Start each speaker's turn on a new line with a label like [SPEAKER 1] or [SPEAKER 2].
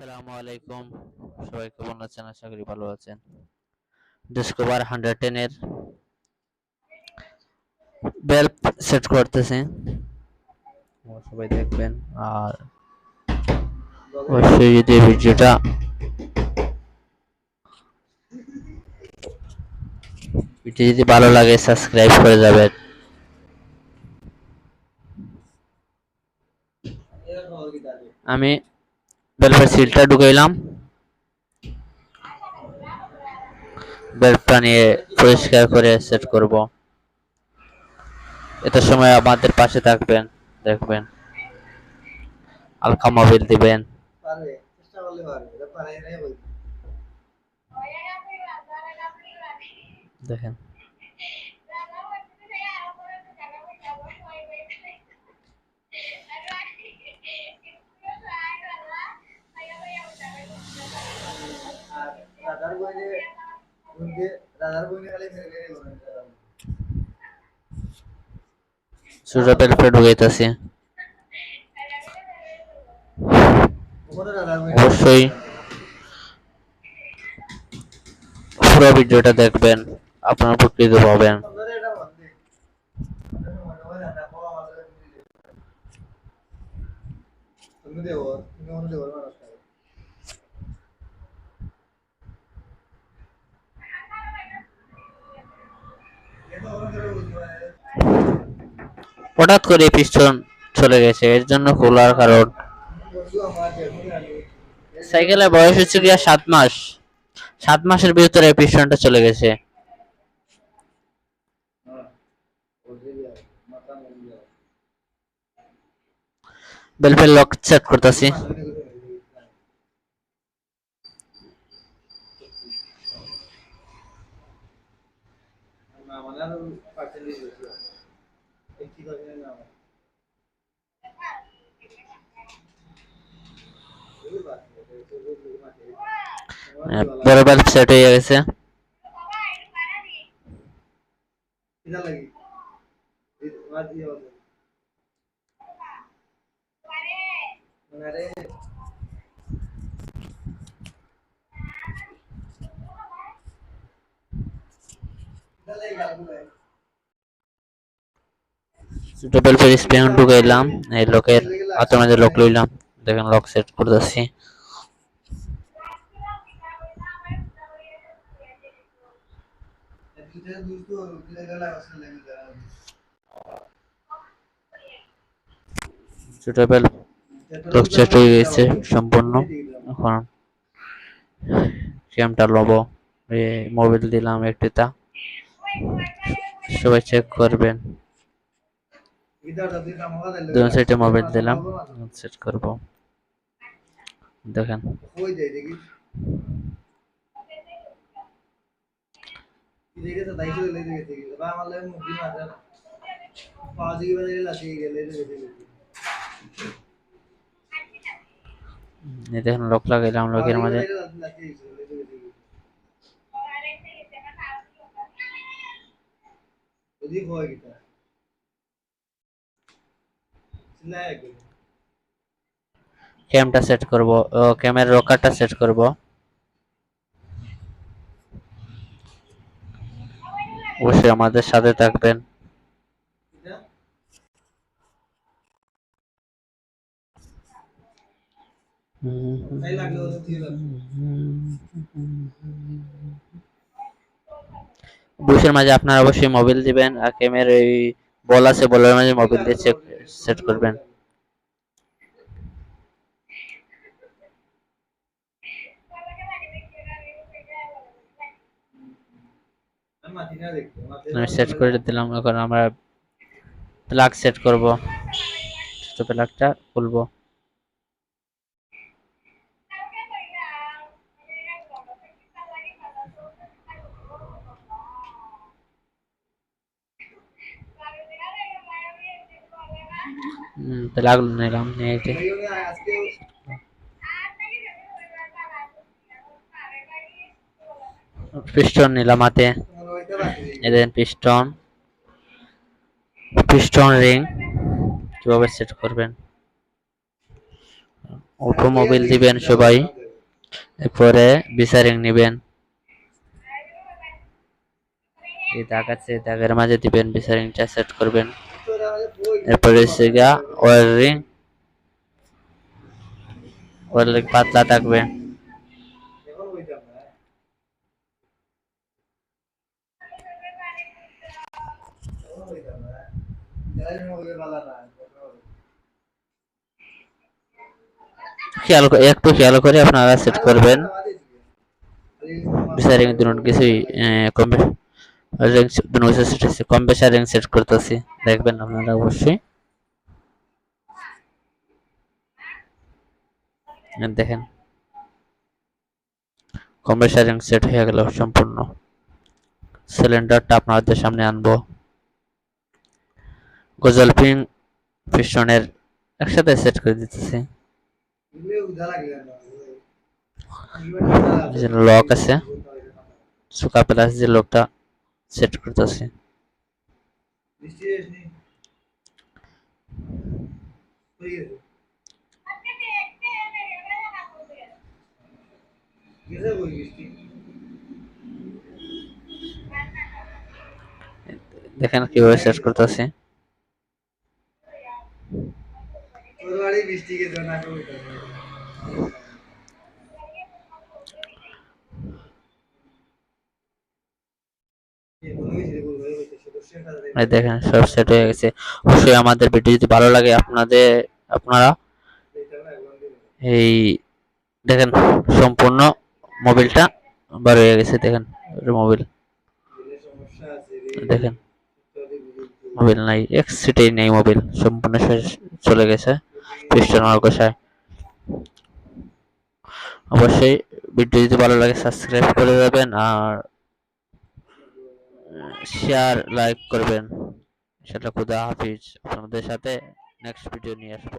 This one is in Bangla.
[SPEAKER 1] আসসালামু আলাইকুম। সবাই কেমন আছেন? আশা করি ভালো আছেন। ডিসকভার হান্ড্রেড টেন এর বেল্ট সেট করতেছে। সবাই দেখবেন। আর অবশ্যই যদি ভিডিওটা ভিডিও যদি ভালো লাগে সাবস্ক্রাইব করে যাবেন। আমি বেলফের সিলটা ঢুকাইলাম। বেল্টটা নিয়ে পরিষ্কার করে সেট করব। এত সময় আমাদের পাশে থাকবেন দেখবেন। হালকা মোবিল দিবেন। দেখেন।
[SPEAKER 2] উনকে রাধার বইনে খালি মেরে মেরে বলে
[SPEAKER 1] ছোট বেলফে ঢুকাইতেছি
[SPEAKER 2] ওখানে রাধার বইনে
[SPEAKER 1] অবশ্যই পুরো ভিডিওটা দেখবেন আপনার উপকৃত পাবেন
[SPEAKER 2] আপনারা এটা বন্ধে মনে হয় রাধা পাওয়া মাত্র তুমি দেবো তুমি মনে দেবো
[SPEAKER 1] হঠাৎ করে পিস্টন চলে গেছে, এর জন্য খোলার কারণ। সাইকেলের বয়স হচ্ছে গিয়া সাত মাস। সাত মাসের ভিতরে পিস্টনটা চলে গেছে। বেলফের লক সেট করতেছি।
[SPEAKER 2] আমাদের পার্সেন্টেজ বেশি একটি করে না আমার
[SPEAKER 1] বড় বেল্ট সেট হয়ে গেছে
[SPEAKER 2] কিনা লাগি মার দিয়ে বল আরে কিনা লাগি গালু ভাই
[SPEAKER 1] ছোট বেলফের স্প্রিং ঢুকাইলাম, এই লকের হাতের মাঝে লক লইলাম, দেখেন লক সেট করতেছি।
[SPEAKER 2] দুইটা দুটো দুইটা গলা আসলে লাগি যা
[SPEAKER 1] ছোট বেল লক সেট হয়ে গেছে, সম্পূর্ণ। এখন ক্যামটা লব মোবাইল দিলাম একটিতা। সবাই চেক করবেন।
[SPEAKER 2] গিটারটা দুই কাম হবে
[SPEAKER 1] দুই সাইডে মোবাইল দিলাম সেট করব। দেখেন।
[SPEAKER 2] হই যায় দেখি দেখে তো গিটার সিলাই
[SPEAKER 1] ক্যামটা সেট করব ও ক্যামেরার রকারটা সেট করব। অবশ্যই আমাদের সাথে থাকবেন।
[SPEAKER 2] এটা তাই লাগল তো ঠিক আছে
[SPEAKER 1] বুশের মাঝে আপনারা অবশ্যই মোবাইল দিবেন, আর ক্যামেরার এই বল আছে, বলের মাঝে মোবাইল দিয়ে চেক সেট করবেন।
[SPEAKER 2] আমি
[SPEAKER 1] সেট করে দিলাম, এখন আমরা প্লাগ সেট করব। ছোট প্লাগটা খুলবো। নিলাম নিয়ে এটি
[SPEAKER 2] আজকে
[SPEAKER 1] পিস্টন নিলাম হাতে। এদের পিস্টন। Piston ring. কীভাবে সেট করবেন? অটো মোবিল দিবেন সবাই। এরপরে বিচারিং নিবেন। এই দাগ আছে, দাগের মাঝে দিবেন বিচারিংটা সেট করবেন। এরপরে হচ্ছে গিয়া ওয়ারিং ওয়ারিং পাতলা থাকবে। খেয়াল একটু খেয়াল করে আপনারা সেট করবেন। বিচারিং দুটো কিছুই কম রিং দুটো কিছু সেট আছে কম বেশি রিং সেট করতেছি। দেখবেন আপনারা অবশ্যই। দেখেন। কম বেশি সেট হয়ে গেল সম্পূর্ণ। সিলিন্ডারটা আপনাদের সামনে আনব। গজল পিং পিস্টনের একসাথে সেট করে দিতেছি। লক আছে। সুকা প্লাস যে লকটা সেট করতেছি দেখেন কীভাবে সেট করতেছি
[SPEAKER 2] বৃষ্টি গেছে না
[SPEAKER 1] এই দেখেন, সব সেট হয়ে গেছে। অবশ্যই আমাদের ভিডিও যদি ভালো লাগে, আপনাদের, আপনারা এই দেখেন, সম্পূর্ণ মোবিলটা বার হয়ে গেছে, দেখেন মোবিল। দেখেন, মোবিল নাই, এক সিটেই নেই মোবিল, সম্পূর্ণ চলে গেছে পিস্টন আর গোসায় অবশ্যই ভিডিও যদি ভালো লাগে সাবস্ক্রাইব করে দেবেন, আর শেয়ার লাইক করবেন। সেটা খুদা হাফিজ। আপনাদের সাথে নেক্সট ভিডিও নিয়ে আসব।